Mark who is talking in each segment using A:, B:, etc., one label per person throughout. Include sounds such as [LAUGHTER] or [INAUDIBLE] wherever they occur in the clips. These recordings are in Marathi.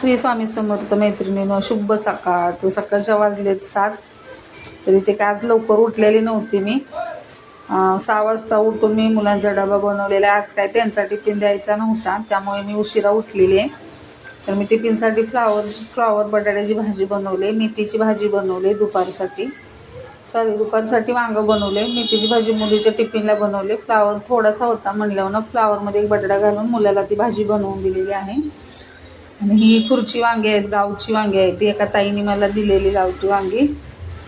A: श्री स्वामी समर्थ मैत्रिणीनं शुभ सकाळ. तो सकाळच्या वाजलेत सात तरी ते काय आज लवकर उठलेली नव्हती मी. सहा वाजता उठून मी मुलांचा डबा बनवलेला आहे. आज काय त्यांचा टिफिन द्यायचा नव्हता त्यामुळे मी उशिरा उठलेली आहे. तर मी टिफिनसाठी फ्लावर फ्लावर बटाट्याची भाजी बनवली मेथीची भाजी बनवली दुपारसाठी. सॉरी दुपारसाठी वांगं बनवले मेथीची भाजी मुलीच्या टिफिनला बनवले फ्लावर थोडासा होता म्हणल्यावर ना फ्लावरमध्ये एक बटाटा घालून मुलाला ती भाजी बनवून दिलेली आहे. आणि ही खुर्ची वांगी आहेत गावची वांगी आहेत ती एका ताईने मला दिलेली गावठी वांगी.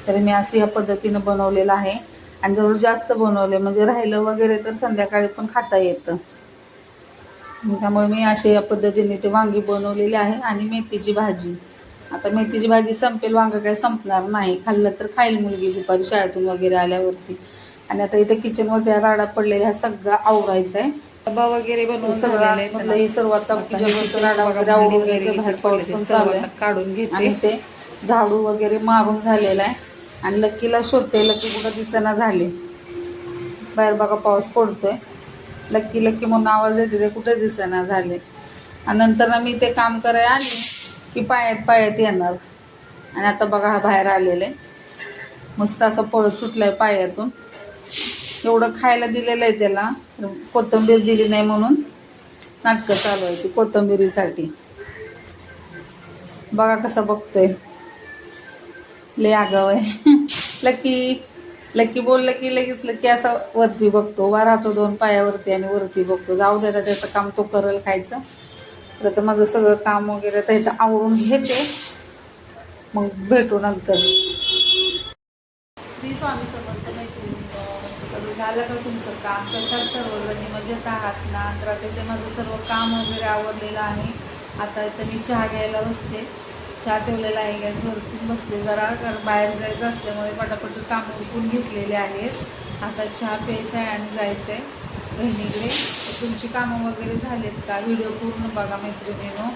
A: तर मी असं या पद्धतीनं बनवलेलं आहे. आणि जवळ जास्त बनवले. म्हणजे राहिलं वगैरे तर संध्याकाळी पण खाता येतं. त्यामुळे मी असे या पद्धतीने ते वांगी बनवलेली आहे. आणि मेथीची भाजी. आता मेथीची भाजी संपेल वांगं काही संपणार नाही. खाल्लं तर खाईल मुलगी दुपारी शाळेतून वगैरे आल्यावरती. आणि आता इथे किचनमध्ये राडा पडलेला हा सगळा आवरायचा आहे.
B: डबा वगैरे बनवून
A: सगळं
B: आहे
A: हे सर्व आता पाऊस पण चालू आहे.
B: काढून घेते.
A: आणि ते झाडू वगैरे मारून झालेला आहे. आणि लक्कीला शोधते लक्की कुठं दिसेना झाले. बाहेर बघा पाऊस पडतोय. लक्की लक्की म्हणून आवाज देते ते कुठे दिसेना झाले. आणि नंतर ना मी ते काम करायला आली की पायात पायात येणार. आणि आता बघा हा बाहेर आलेले मस्त असं पळत सुटलाय पायातून. एवढं खायला दिलेलं आहे त्याला. कोथिंबीर दिली नाही म्हणून. नाटकं चालू आहे ती कोथिंबिरीसाठी. बघा कसं बघतोय. लय आगाव आहे. [LAUGHS] लकी लकी बोललं की लगेच लकी असं वरती बघतो. उभा राहतो दोन पायावरती आणि वरती बघतो. जाऊ द्या त्याचं काम तो करल खायचं. तर आता माझं सगळं काम वगैरे तर इथं आवरून घेते. मग भेटू नंतर. श्री स्वामी समर्थ मैत्रिणी तर झालं का तुमचं काम? कशात सर्वजणी मजेत आहात ना? तर तिथे माझं सर्व काम वगैरे आवडलेलं आहे. आता इथं मी चहा घ्यायला बसते. चहा ठेवलेला आहे गॅसवरती बसले जरा कारण बाहेर जायचं असल्यामुळे पटापट काम उरकून घेतलेले आहेत. आता चहा प्यायचा आहे आणि जायचं आहे बहिणीकडे. तुमची कामं वगैरे झालेत का? व्हिडिओ पूर्ण बघा मैत्रिणीनो.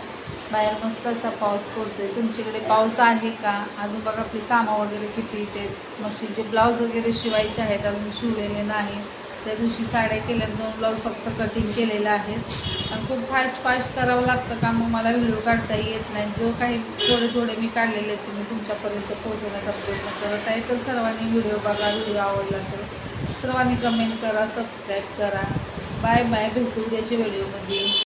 A: बाहेर मस्त असा पाऊस पडतोय. तुमच्याकडे पाऊस आहे का? अजून बघा आपली कामं वगैरे किती ते मशीनचे ब्लाऊज वगैरे शिवायचे आहेत. अजून शिवलेले नाही. त्या दिवशी साड्या केल्या दोन ब्लाऊज फक्त कटिंग केलेलं आहेत. आणि खूप फास्ट फास्ट करावं लागतं का? मग मला व्हिडिओ काढता येत नाही. जो काही थोडे थोडे मी काढलेले आहेत ते मी तुमच्यापर्यंत पोहोचवण्याचा प्रयत्न करत आहे. तर सर्वांनी व्हिडिओ बघा. व्हिडिओ आवडला तर. सर्वांनी कमेंट करा सबस्क्राईब करा. बाय बाय भेटू उद्याच्या व्हिडिओमध्ये